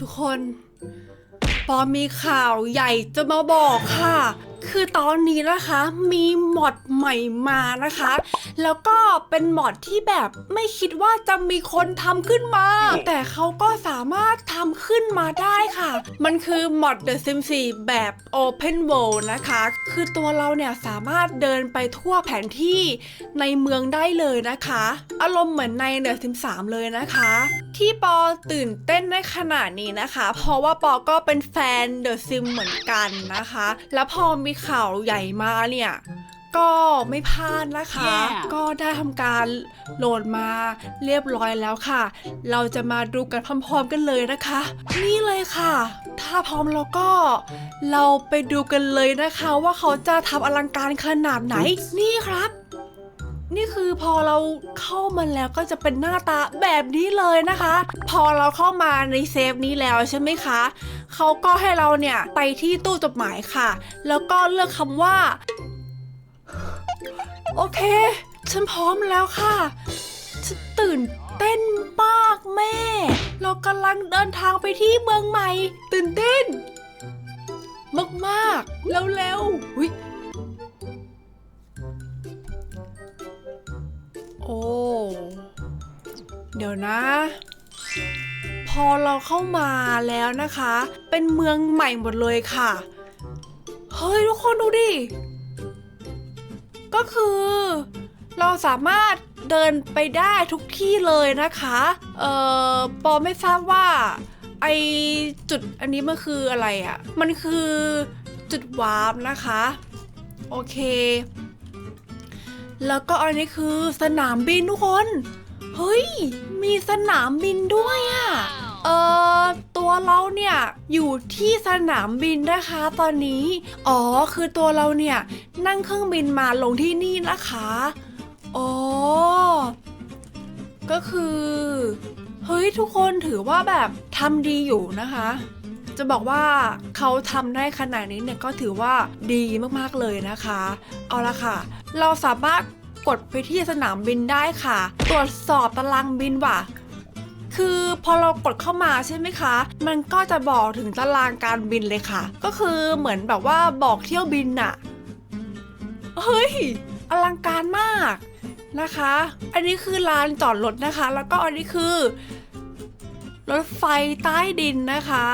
ทุกคน ปอมีข่าวใหญ่จะมาบอกค่ะ คือตอนนี้นะคะมีมอดใหม่มานะคะ แล้วก็เป็นมอดที่แบบไม่คิดว่าจะมีคนทำขึ้นมา แต่เขาก็สามารถทำขึ้นมาได้ค่ะ มันคือมอด The Sims 4แบบ Open World นะคะ คือตัวเราเนี่ยสามารถเดินไปทั่วแผนที่ในเมืองได้เลยนะคะ อารมณ์เหมือนใน The Sims 3 เลยนะคะ ที่ปอตื่นเต้นในขนาดนี้นะคะ เพราะว่าปอก็เป็นแฟน The Sim เหมือนกันนะคะ แล้วพอมีข่าวใหญ่มาเนี่ย ก็ไม่พลาดนะคะ Yeah ก็ได้ทำการโหลดมาเรียบร้อยแล้วค่ะ เราจะมาดูกันพร้อมๆกันเลยนะคะ นี่เลยค่ะ ถ้าพร้อมแล้วก็ เราไปดูกันเลยนะคะ ว่าเขาจะทำอลังการขนาดไหนนี่ครับ นี่คือพอเราเข้ามาแล้วก็จะเป็นหน้าตาแบบนี้เลยนะคะ พอเราเข้ามาในเซฟนี้แล้วใช่ไหมคะเขาก็ให้เราเนี่ยไปที่ตู้จดหมายค่ะ แล้วก็เลือกคำว่า โอเค ฉันพร้อมแล้วค่ะฉันตื่นเต้นมากแม่ เรากำลังเดินทางไปที่เมืองใหม่ ตื่นเต้น มากๆเร็วๆอุ๊ย โอ้ เดี๋ยวนะ พอเราเข้ามาแล้วนะคะ เป็นเมืองใหม่หมดเลยค่ะ เฮ้ย ทุกคนดูดิ ก็คือ เราสามารถเดินไปได้ทุกที่เลยนะคะ เอ่อ ปอไม่ทราบว่า ไอจุดอันนี้มันคืออะไรอะ่ะ มันคือจุดวาร์ปนะคะ โอเค แล้วก็อันนี้คือสนามบินทุกคน เฮ้ย มีสนามบินด้วยอะ่ะ เอ่อตัวเราเนี่ยอยู่ที่สนามบินนะคะตอนนี้ อ๋อคือตัวเราเนี่ยนั่งเครื่องบินมาลงที่นี่นะคะ อ๋อ ก็คือ เฮ้ยทุกคนถือว่าแบบทำดีอยู่นะคะ จะบอกว่าเขาทำได้ขนาดนี้เนี่ยก็ถือว่าดีมากๆเลยนะคะ เอาละค่ะ เราสามารถกดไปที่สนามบินได้ค่ะ ตรวจสอบตารางบินว่ะคือพอเรากดเข้ามาใช่ไหมคะ มันก็จะบอกถึงตารางการบินเลยค่ะ ก็คือเหมือนแบบว่าบอกเที่ยวบินน่ะเฮ้ย อลังการมากนะคะ อันนี้คือลานจอดรถนะคะ แล้วก็อันนี้คือ รถไฟใต้ดินนะคะ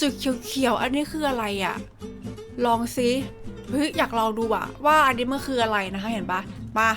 จุดเขียวๆ อันนี้คืออะไรอะลองซิเฮ้ยอยากลองดูอะว่าอันนี้มันคืออะไรนะคะเห็นปะมา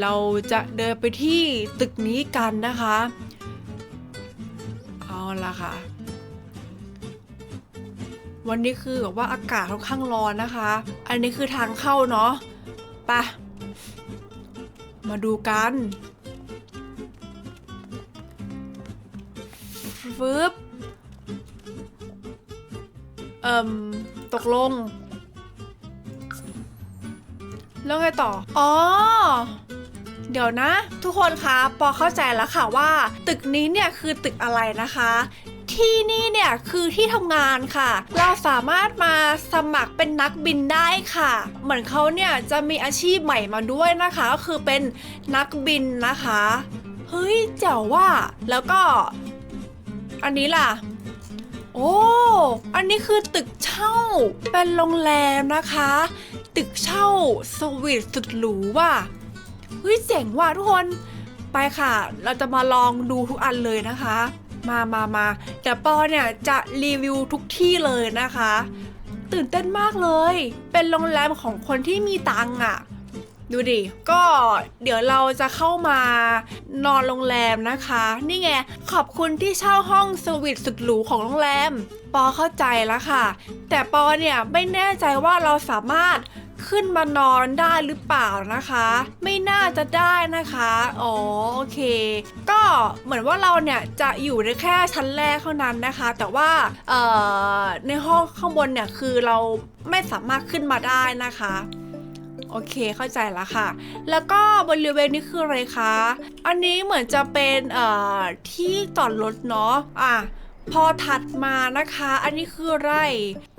เราจะเดินไปที่ตึกนี้กันนะคะ เอาละค่ะ วันนี้คือแบบว่าอากาศค่อนข้างร้อนนะคะ อันนี้คือทางเข้าเนาะปะมาดูกันฟึบ เอ่มตกลงแล้วไงต่อ อ๋อ เดี๋ยวนะ ทุกคนคะ ปอเข้าใจแล้วค่ะว่า ตึกนี้เนี่ยคือตึกอะไรนะคะ ที่นี่เนี่ยคือที่ทำงานค่ะ เราสามารถมาสมัครเป็นนักบินได้ค่ะ เหมือนเขาเนี่ยจะมีอาชีพใหม่มาด้วยนะคะ ก็คือเป็นนักบินนะคะ เฮ้ยเจ๋วว่า แล้วก็ อันนี้ล่ะ โอ้ อันนี้คือตึกเช่า เป็นโรงแรมนะคะ ตึกเช่าสวีทสุดหรูว่ะ เฮ้ยเจ๋งว่ะทุกคน ไปค่ะ เราจะมาลองดูทุกอันเลยนะคะ มามามาแต่ปอเนี่ยจะรีวิวทุกที่เลยนะคะ ตื่นเต้นมากเลย เป็นโรงแรมของคนที่มีตังค์อะ ดูดิ ก็เดี๋ยวเราจะเข้ามานอนโรงแรมนะคะ นี่ไง ขอบคุณที่เช่าห้องสวีทสุดหรูของโรงแรม ปอเข้าใจแล้วค่ะ แต่ปอเนี่ยไม่แน่ใจว่าเราสามารถขึ้นมานอนได้หรือเปล่านะคะ ไม่น่าจะได้นะคะ อ๋อโอเค ก็เหมือนว่าเราเนี่ยจะอยู่ในแค่ชั้นแรกเท่านั้นนะคะ แต่ว่าเอ่อในห้องข้างบนเนี่ยคือเราไม่สามารถขึ้นมาได้นะคะ โอเคเข้าใจแล้วค่ะ แล้วก็บริเวณนี้คืออะไรคะ อันนี้เหมือนจะเป็นเอ่อที่จอดรถเนาะอะพอถัดมานะคะ อันนี้คืออะไร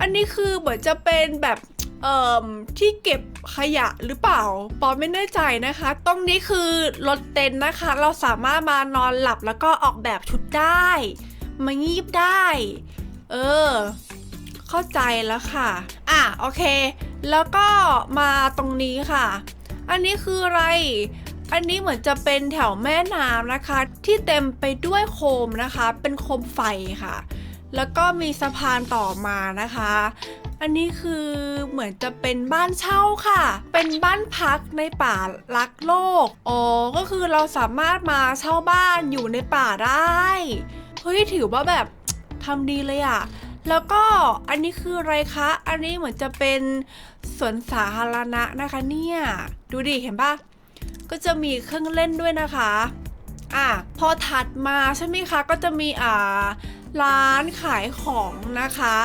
อันนี้คือเหมือนจะเป็นแบบเอ่อที่เก็บขยะหรือเปล่า ปอไม่แน่ใจนะคะ ตรงนี้คือรถเต็นท์นะคะ เราสามารถมานอนหลับแล้วก็ออกแบบชุดได้ มางีบได้ เออ เข้าใจแล้วค่ะ อะโอเค แล้วก็มาตรงนี้ค่ะ อันนี้คืออะไร อันนี้เหมือนจะเป็นแถวแม่น้ำนะคะ ที่เต็มไปด้วยโคมนะคะ เป็นโคมไฟค่ะ แล้วก็มีสะพานต่อมานะคะ อันนี้คือเหมือนจะเป็นบ้านเช่าค่ะ เป็นบ้านพักในป่ารักโลก อ๋อ ก็คือเราสามารถมาเช่าบ้านอยู่ในป่าได้ เฮ้ยถือว่าแบบทำดีเลยอะ แล้วก็อันนี้คืออะไรคะ อันนี้เหมือนจะเป็นสวนสาธารณะนะคะเนี่ย ดูดิเห็นปะก็จะมีเครื่องเล่นด้วยนะคะ อะพอถัดมาใช่ไหมคะ ก็จะมีอ่าร้านขายของนะคะ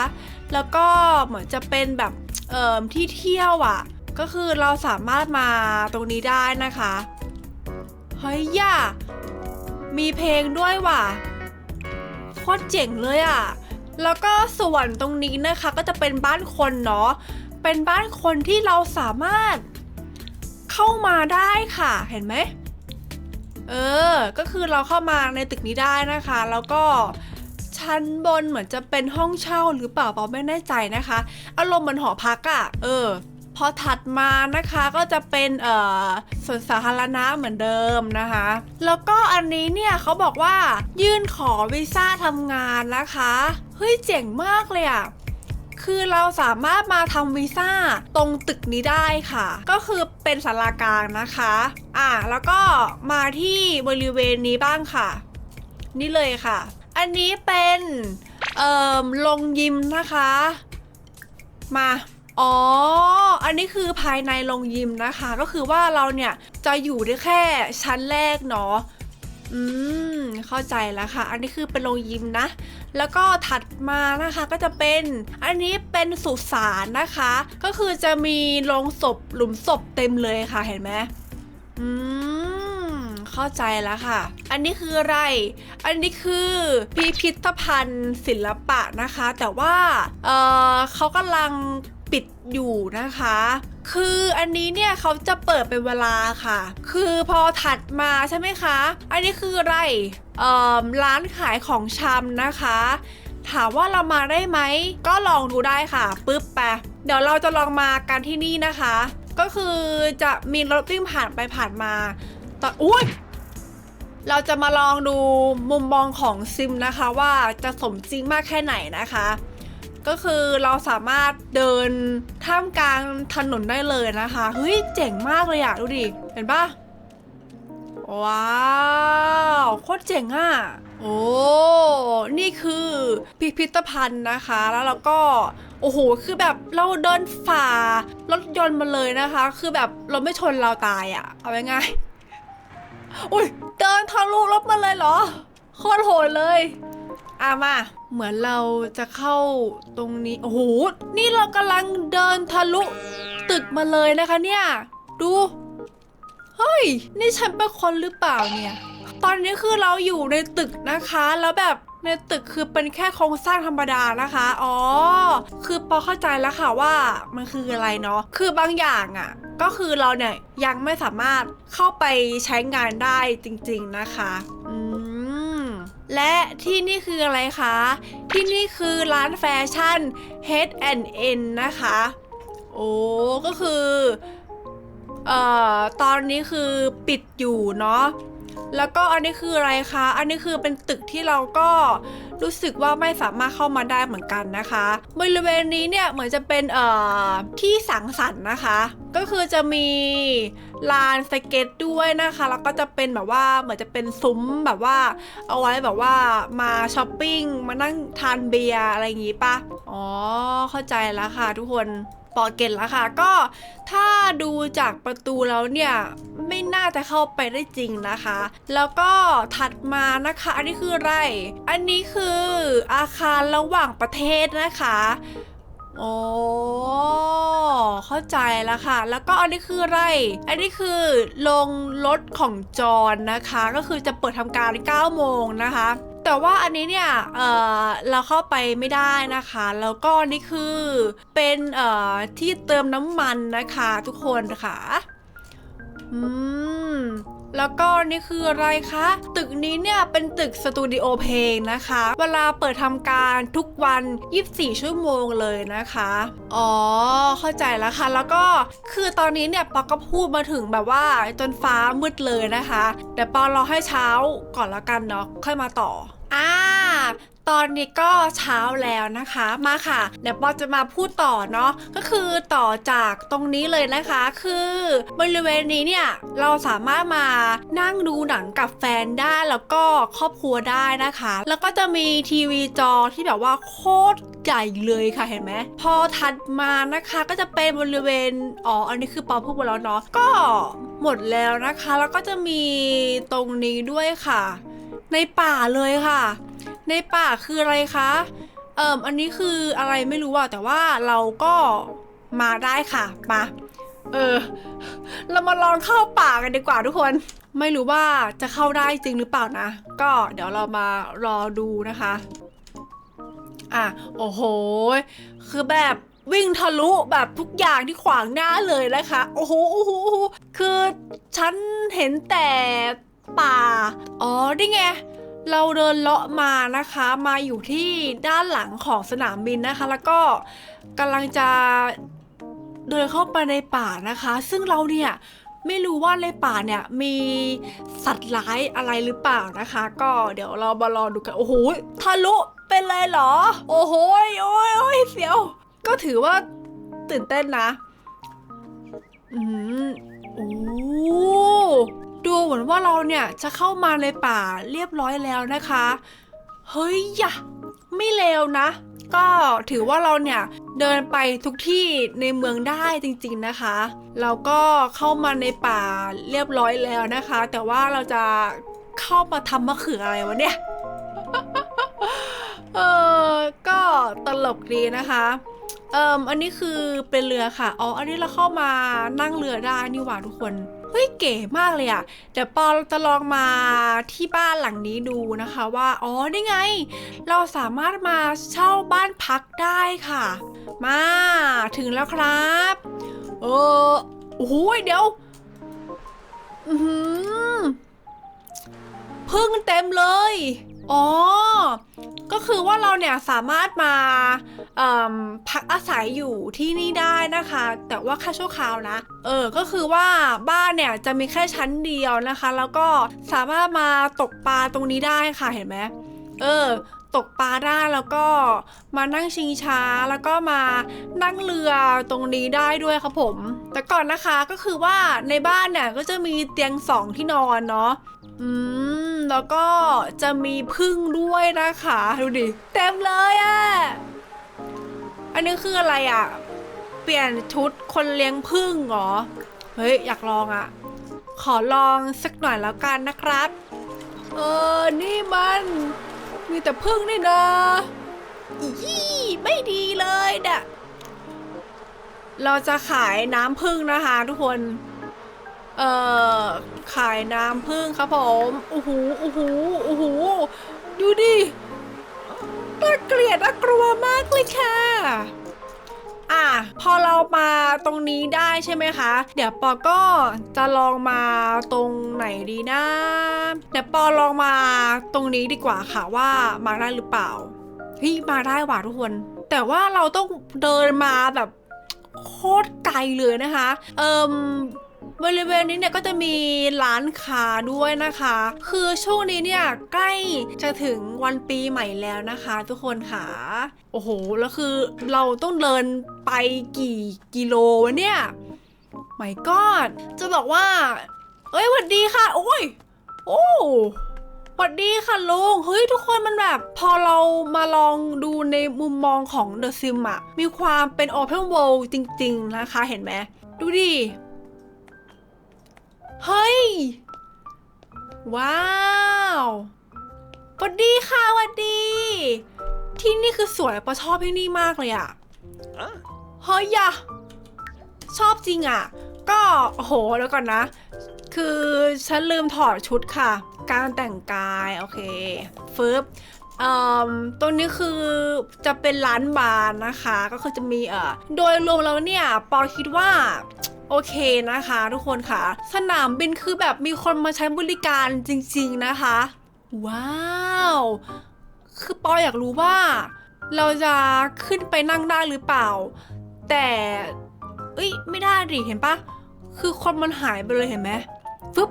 แล้วก็เหมือนจะเป็นแบบเอ่อที่เที่ยวอะ ก็คือเราสามารถมาตรงนี้ได้นะคะ เฮ้ยย่ามีเพลงด้วยว่ะโคตรเจ๋งเลยอะ่ะ แล้วก็ส่วนตรงนี้นะคะก็จะเป็นบ้านคนเนาะ เป็นบ้านคนที่เราสามารถเข้ามาได้ค่ะ เห็นไหม เออ ก็คือเราเข้ามาในตึกนี้ได้นะคะ แล้วก็ชั้นบนเหมือนจะเป็นห้องเช่าหรือเปล่าเปาไม่แน่ใจนะคะ อารมณ์เหมือนหอพักอะ่ะ เออ พอถัดมานะคะก็จะเป็นเอ่อสวนสาธารณะเหมือนเดิมนะคะ แล้วก็อันนี้เนี่ยเขาบอกว่ายื่นขอวีซ่าทำงานนะคะ เฮ้ยเจ๋งมากเลยอะคือเราสามารถมาทำวีซ่าตรงตึกนี้ได้ค่ะ ก็คือเป็นสารากลางนะคะ อะแล้วก็มาที่บริเวณนี้บ้างค่ะ นี่เลยค่ะ อันนี้เป็นเอ่อลงยิมนะคะ มา อ๋อ อันนี้คือภายในโรงยิมนะคะ ก็คือว่าเราเนี่ยจะอยู่ได้แค่ชั้นแรกเนาะ อืม เข้าใจแล้วค่ะ อันนี้คือเป็นโรงยิมนะ แล้วก็ถัดมานะคะก็จะเป็น อันนี้เป็นสุสานนะคะ ก็คือจะมีโรงศพหลุมศพเต็มเลยค่ะเห็นไหมอืม เข้าใจแล้วค่ะ อันนี้คืออะไร อันนี้คือพิพิธภัณฑ์ศิลปะนะคะ แต่ว่า เออเขากำลัง ปิดอยู่นะคะ คืออันนี้เนี่ยเขาจะเปิดเป็นเวลาค่ะ คือพอถัดมาใช่ไหมคะ อันนี้คืออะไรเอ่อร้านขายของชำนะคะ ถามว่าเรามาได้ไหม ก็ลองดูได้ค่ะปึ๊บไปเดี๋ยวเราจะลองมากันที่นี่นะคะ ก็คือจะมีรถวิ่งผ่านไปผ่านมาตอนอุ้ยเราจะมาลองดูมุมมองของซิมนะคะว่าจะสมจริงมากแค่ไหนนะคะ ก็คือเราสามารถเดินท่ามกลางถนนได้เลยนะคะเฮ้ยเจ๋งมากเลยอะดูดิเห็นปะว้าวโคตรเจ๋งอะโอ้นี่คือพิพิธภัณฑ์นะคะแล้วเราก็โอ้โหคือแบบเราเดินฝ่ารถยนต์มาเลยนะคะ คือแบบเราไม่ชนเราตายอะเอาง่ายๆอุ้ยเดินทะลุรถมาเลยเหรอโคตรโหดเลย อะมา เหมือนเราจะเข้าตรงนี้ โอ้โห นี่เรากำลังเดินทะลุตึกมาเลยนะคะเนี่ย ดู เฮ้ย นี่ฉันเป็นคนหรือเปล่าเนี่ย ตอนนี้คือเราอยู่ในตึกนะคะ แล้วแบบในตึกคือเป็นแค่โครงสร้างธรรมดานะคะ อ๋อ คือพอเข้าใจแล้วค่ะว่ามันคืออะไรเนาะ คือบางอย่างอะ่ะ ก็คือเราเนี่ยยังไม่สามารถเข้าไปใช้งานได้จริง ๆนะคะ อืม และที่นี่คืออะไรคะ ที่นี่คือร้านแฟชั่น H&N นะคะ โอ้ก็คือ เอ่อ ตอนนี้คือปิดอยู่เนาะแล้วก็อันนี้คืออะไรคะ อันนี้คือเป็นตึกที่เราก็ รู้สึกว่าไม่สามารถเข้ามาได้เหมือนกันนะคะ บริเวณนี้เนี่ยเหมือนจะเป็นเอ่อที่สังสรรค์นะคะ ก็คือจะมีลานสเก็ตด้วยนะคะ แล้วก็จะเป็นแบบว่าเหมือนจะเป็นซุ้มแบบว่า เอาไว้แบบว่ามาช้อปปิ้งมานั่งทานเบียร์อะไรอย่างงี้ปะอ๋อเข้าใจแล้วค่ะทุกคน ปอเก็ตแล้วค่ะ ก็ถ้าดูจากประตูแล้วเนี่ยไม่น่าจะเข้าไปได้จริงนะคะ แล้วก็ถัดมานะคะ อันนี้คืออะไร อันนี้คืออาคารระหว่างประเทศนะคะโอ้เข้าใจแล้วค่ะ แล้วก็อันนี้คืออะไร อันนี้คือลงรถของจอนนะคะ ก็คือจะเปิดทำการ9โมงนะคะ แต่ว่าอันนี้เนี่ย เออเราเข้าไปไม่ได้นะคะ แล้วก็นี่คือเป็นเอ่อที่เติมน้ำมันนะคะทุกคนค่ะอืมแล้วก็นี่คืออะไรคะ ตึกนี้เนี่ยเป็นตึกสตูดิโอเพลงนะคะ เวลาเปิดทำการทุกวัน 24 ชั่วโมงเลยนะคะ อ๋อ เข้าใจแล้วค่ะ แล้วก็คือตอนนี้เนี่ยปอก็พูดมาถึงแบบว่าจนฟ้ามืดเลยนะคะเดี๋ยวปอรอให้เช้าก่อนละกันเนาะค่อยมาต่อ อ่าตอนนี้ก็เช้าแล้วนะคะมาค่ะเดี๋ยวปอจะมาพูดต่อเนาะก็คือต่อจากตรงนี้เลยนะคะ คือบริเวณนี้เนี่ยเราสามารถมานั่งดูหนังกับแฟนได้แล้วก็ครอบครัวได้นะคะ แล้วก็จะมีทีวีจอที่แบบว่าโคตรใหญ่เลยค่ะเห็นไหมพอถัดมานะคะก็จะเป็นบริเวณอ๋ออันนี้คือปอพูดไปแล้วเนาะก็หมดแล้วนะคะ แล้วก็จะมีตรงนี้ด้วยค่ะ ในป่าเลยค่ะ ในป่าคืออะไรคะเอ่มอันนี้คืออะไรไม่รู้อะแต่ว่าเราก็มาได้ค่ะมาเออ เรามาลองเข้าป่ากันดีกว่าทุกคน ไม่รู้ว่าจะเข้าได้จริงหรือเปล่านะ ก็เดี๋ยวเรามารอดูนะคะ อะ โอ้โห คือแบบวิ่งทะลุแบบทุกอย่างที่ขวางหน้าเลยนะคะ โอ้โหโอ้โหคือฉันเห็นแต่ ป่า อ๋อนี่ไง เราเดินเลาะมานะคะ มาอยู่ที่ด้านหลังของสนามบินนะคะ แล้วก็กำลังจะเดินเข้าไปในป่านะคะ ซึ่งเราเนี่ยไม่รู้ว่าในป่าเนี่ยมีสัตว์ร้ายอะไรหรือเปล่านะคะ ก็เดี๋ยวเรามารอดูกัน โอ้โหทะลุเป็นเลยเหรอ โอ้โหโอ้ยโอ้ยเสียว ก็ถือว่าตื่นเต้นนะ อืมโอ้ ดูเหมือนว่าเราเนี่ยจะเข้ามาในป่าเรียบร้อยแล้วนะคะ เฮ้ยยะไม่เลวนะ ก็ถือว่าเราเนี่ยเดินไปทุกที่ในเมืองได้จริงๆนะคะ เราก็เข้ามาในป่าเรียบร้อยแล้วนะคะ แต่ว่าเราจะเข้ามาทำมะเขืออะไรวะเนี่ย เออก็ตลกดีนะคะเอ่มอันนี้คือเป็นเรือค่ะ อ๋อ อันนี้เราเข้ามานั่งเรือได้นี่หว่าทุกคน ฮ้ยเก๋มากเลยอะเดี๋ยวปอจะลองมาที่บ้านหลังนี้ดูนะคะว่า อ๋อนี่ไง เราสามารถมาเช่าบ้านพักได้ค่ะ มาถึงแล้วครับ เออโอ้โหเดี๋ยว อืพึ่งเต็มเลย อ๋อ ก็คือว่าเราเนี่ยสามารถมาพักอาศัยอยู่ที่นี่ได้นะคะ แต่ว่าแค่ชั่วคราวนะ เออ ก็คือว่าบ้านเนี่ยจะมีแค่ชั้นเดียวนะคะ แล้วก็สามารถมาตกปลาตรงนี้ได้ค่ะ เห็นไหมเออ ตกปลาได้แล้วก็มานั่งชิงช้าแล้วก็มานั่งเรือตรงนี้ได้ด้วยครับผม แต่ก่อนนะคะก็คือว่าในบ้านเนี่ยก็จะมีเตียงสองที่นอนเนาะ อืม แล้วก็จะมีพึ่งด้วยนะคะ ดูดิ เต็มเลยอะ่ะ อันนี้คืออะไรอะ่ะ เปลี่ยนชุดคนเลี้ยงพึ่งเหรอ เฮ้ย อยากลองอะ่ะ ขอลองสักหน่อยแล้วกันนะครับ เออ นี่มัน มีแต่พึ่งนี่นะยี่ไม่ดีเลยเนะเราจะขายน้ำพึ่งนะคะทุกคน เอ่อขายน้ำพึ่งครับผมโอ้โหโอ้โหโอ้โหดูดิน่าเกลียดน่ากลัวมากเลยค่ะอะพอเรามาตรงนี้ได้ใช่ไหมคะ เดี๋ยวปอก็จะลองมาตรงไหนดีนะ เดี๋ยวปอลองมาตรงนี้ดีกว่าค่ะว่ามาได้หรือเปล่าเฮ้ยมาได้ว่ะทุกคน แต่ว่าเราต้องเดินมาแบบโคตรไกลเลยนะคะ เอิม บริเวณนี้เนี่ยก็จะมีร้านค้าด้วยนะคะ คือช่วงนี้เนี่ยใกล้จะถึงวันปีใหม่แล้วนะคะ ทุกคนค่ะ โอ้โห แล้วคือเราต้องเดินไปกี่กิโลวะเนี่ยไม่กอดจะบอกว่า เอ้ยหวัดดีค่ะ โอ้ย โอ้หวัดดีค่ะลุง เฮ้ยทุกคนมันแบบ พอเรามาลองดูในมุมมองของ The Sim อะมีความเป็น Open World จริง ๆ นะคะ เห็นไหม ดูดิ เฮ้ย ว้าวหวัดดีค่ะหวัดดี ที่นี่คือสวยปะชอบที่นี่มากเลยอะเฮ้ยอะชอบจริงอะก็โอ้โหแล้วก่อนนะ คือฉันลืมถอดชุดค่ะ การแต่งกาย โอเคฟึบเอ่อตรงนี้คือจะเป็นร้านบาร์นะคะ ก็คือจะมีเอ่อโดยรวมแล้วเนี่ย ปอคิดว่า โอเคนะคะ ทุกคนค่ะ สนามบินคือแบบมีคนมาใช้บริการจริง ๆนะคะ ว้าว คือปออยากรู้ว่า เราจะขึ้นไปนั่งได้หรือเปล่า แต่เอ้ยไม่ได้ดิเห็นปะคือคนมันหายไปเลยเห็นไหมฟึบ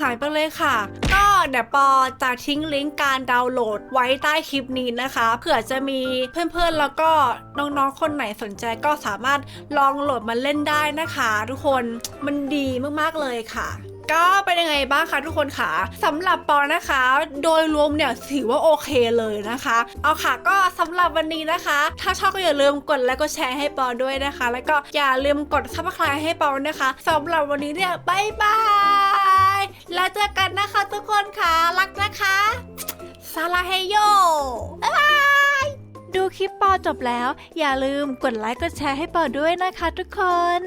หายไปเลยค่ะ ก็เดี๋ยวปอจะทิ้งลิงก์การดาวน์โหลดไว้ใต้คลิปนี้นะคะเผื่อจะมีเพื่อนๆแล้วก็น้องๆคนไหนสนใจก็สามารถลองโหลดมาเล่นได้นะคะ ทุกคนมันดีมากๆเลยค่ะก็เป็นยังไงบ้างคะทุกคนค่ะสำหรับปอนะคะ โดยรวมเนี่ยถือว่าโอเคเลยนะคะ เอาค่ะก็สำหรับวันนี้นะคะ ถ้าชอบก็อย่าลืมกดไลค์กดแชร์ให้ปอด้วยนะคะ แล้วก็อย่าลืมกดซับสไครต์ให้ปอนะคะสำหรับวันนี้เนี่ยบายบาย แล้วเจอกันนะคะทุกคนค่ะ รักนะคะซาลาเฮโยบ๊ายบายดูคลิปปอจบแล้ว อย่าลืมกดไลค์กดแชร์ให้ปอด้วยนะคะทุกคน